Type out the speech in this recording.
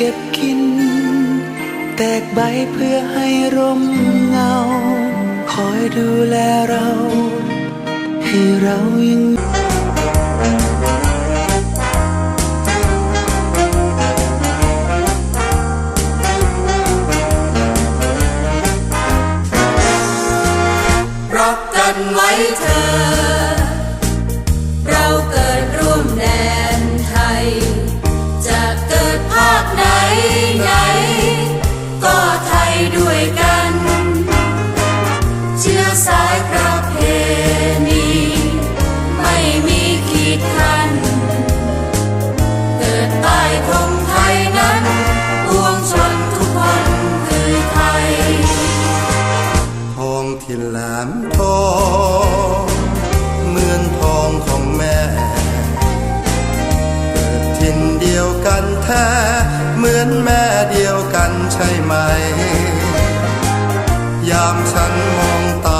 ก็บกิน แตกใบเพื่อให้ร่มเงา คอยดูแลเรา ให้เรายังรักกันไว้เธอามทองเหมือนทองของแม่เกิดทินเดียวกันแท้เหมือนแม่เดียวกันใช่ไหม ยามฉันมองตา